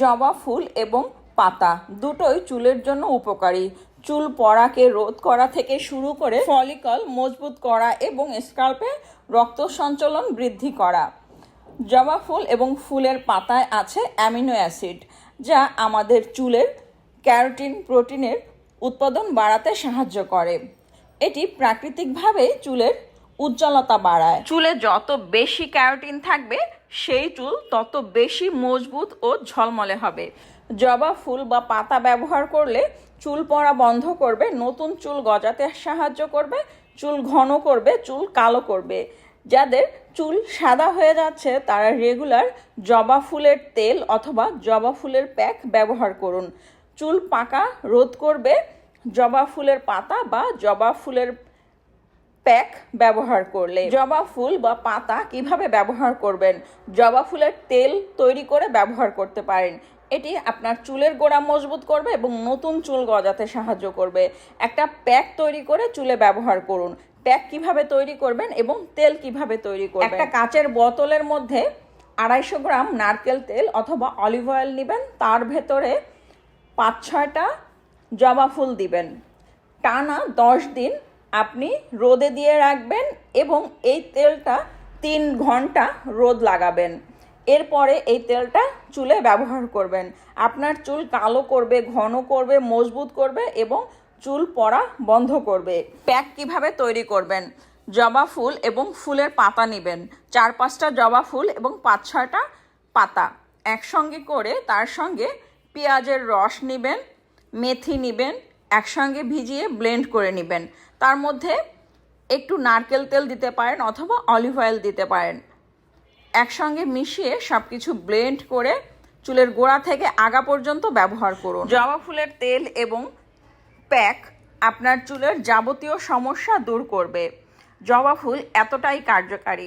জবা ফুল এবং পাতা, দুটোই চুলের জন্য উপকারী। চুল পড়াকে রোধ করা থেকে শুরু করে ফলিকল মজবুত করা এবং স্কাল্পে রক্ত সঞ্চালন বৃদ্ধি করা। জবা ফুল এবং ফুলের পাতায় আছে অ্যামিনো অ্যাসিড, যা আমাদের চুলের ক্যারোটিন প্রোটিনের উৎপাদন বাড়াতে সাহায্য করে। এটি প্রাকৃতিকভাবে চুলের উজ্জ্বলতা বাড়ায়। চুলে যত বেশি ক্যারোটিন থাকবে, সেই চুল তত বেশি মজবুত ও ঝলমলে হবে। জবা ফুল বা পাতা ব্যবহার করলে চুল পড়া বন্ধ করবে, নতুন চুল গজাতে সাহায্য করবে, চুল ঘন করবে, চুল কালো করবে। যাদের চুল সাদা হয়ে যাচ্ছে, তারা রেগুলার জবা ফুলের তেল অথবা জবা ফুলের প্যাক ব্যবহার করুন। চুল পাকা রোধ করবে, জবা ফুলের পাতা বা জবা ফুলের প্যাক ব্যবহার করলে। জবা ফুল বা পাতা কীভাবে ব্যবহার করবেন? জবা ফুলের তেল তৈরি করে ব্যবহার করতে পারেন। এটি আপনার চুলের গোড়া মজবুত করবে এবং নতুন চুল গজাতে সাহায্য করবে। একটা প্যাক তৈরি করে চুলে ব্যবহার করুন। প্যাক কীভাবে তৈরি করবেন এবং তেল কীভাবে তৈরি করবেন? একটা কাচের বোতলের মধ্যে আড়াইশো গ্রাম নারকেল তেল অথবা অলিভ অয়েল নেবেন। তার ভেতরে পাঁচ ছয়টা জবা ফুল দিবেন। টানা দশ দিন আপনি রোদে দিয়ে রাখবেন এবং এই তেলটা তিন ঘণ্টা রোদ লাগাবেন। এরপরে এই তেলটা চুলে ব্যবহার করবেন। আপনার চুল কালো করবে, ঘন করবে, মজবুত করবে এবং চুল পড়া বন্ধ করবে। প্যাক কীভাবে তৈরি করবেন? জবা ফুল এবং ফুলের পাতা নেবেন। চার পাঁচটা জবা ফুল এবং পাঁচ ছয়টা পাতা। একসঙ্গে করে তার সঙ্গে পেঁয়াজের রস নেবেন, মেথি নেবেন একসঙ্গে ভিজিয়ে ব্লেন্ড করে নেবেন। তার মধ্যে একটু নারকেল তেল দিতে পারেন অথবা অলিভ অয়েল দিতে পারেন। একসঙ্গে মিশিয়ে সব কিছু ব্লেন্ড করে চুলের গোড়া থেকে আগা পর্যন্ত ব্যবহার করুন। জবা ফুলের তেল এবং প্যাক আপনার চুলের যাবতীয় সমস্যা দূর করবে। জবা ফুল এতটাই কার্যকারী।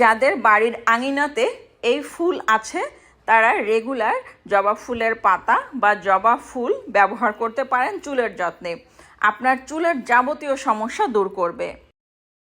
যাদের বাড়ির আঙিনাতে এই ফুল আছে তারা রেগুলার জবা ফুলের পাতা বা জবা ফুল ব্যবহার করতে পারেন চুলের যত্নে। আপনার চুলের যাবতীয় সমস্যা দূর করবে।